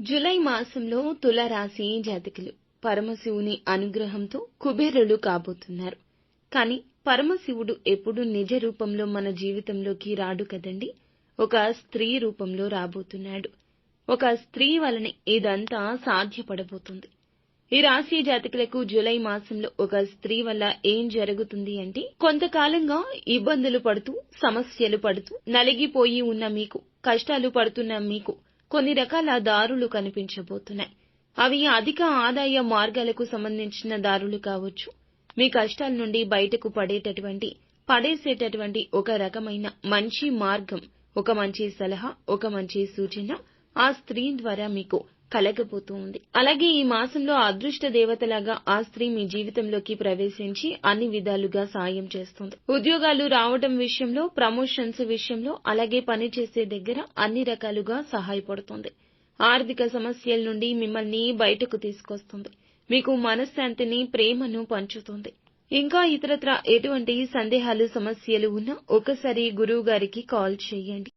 July మాసంలో తులరాశి జాతకులు పరమశివుని అనుగ్రహంతో కుబేరులు కాబోతున్నారు. కానీ పరమశివుడు ఎప్పుడు నిజ రూపంలో మన జీవితంలోకి రాడు కదండి? ఒక స్త్రీ రూపంలో రాబోతున్నాడు. ఒక స్త్రీ వలన ఇదంతా సాధ్యపడబోతుంది. ఈ రాశి జాతకులకు జూలై మాసంలో ఒక స్త్రీ వల్ల ఏం జరుగుతుంది అంటే కొంతకాలంగా ఇబ్బందులు పడుతూ సమస్యలు పడుతూ నలిగిపోయి ఉన్న మీకు కష్టాలు పడుతున్న మీకు కొన్ని రకాల దారులు కనిపించబోతున్నాయి. అవి అధిక ఆదాయ మార్గాలకు సంబంధించిన దారులు కావచ్చు. మీ కష్టాల నుండి బయటకు పడేటటువంటి పడేసేటటువంటి ఒక రకమైన మంచి మార్గం ఒక మంచి సలహా ఒక మంచి సూచన ఆ స్త్రీ ద్వారా మీకు కలగబోతూ ఉంది అలాగే ఈ మాసంలో అదృష్ట దేవతలాగా ఆ స్త్రీ మీ జీవితంలోకి ప్రవేశించి అన్ని విధాలుగా సాయం చేస్తుంది. ఉద్యోగాలు రావడం విషయంలో ప్రమోషన్స్ విషయంలో అలాగే పని చేసే దగ్గర అన్ని రకాలుగా సహాయపడుతుంది. ఆర్థిక సమస్యల నుండి మిమ్మల్ని బయటకు తీసుకొస్తుంది. మీకు మనశ్శాంతిని ప్రేమను పంచుతుంది. ఇంకా ఇతరత్ర ఎటువంటి సందేహాలు సమస్యలు ఉన్నా ఒకసారి గురువు గారికి కాల్ చేయండి.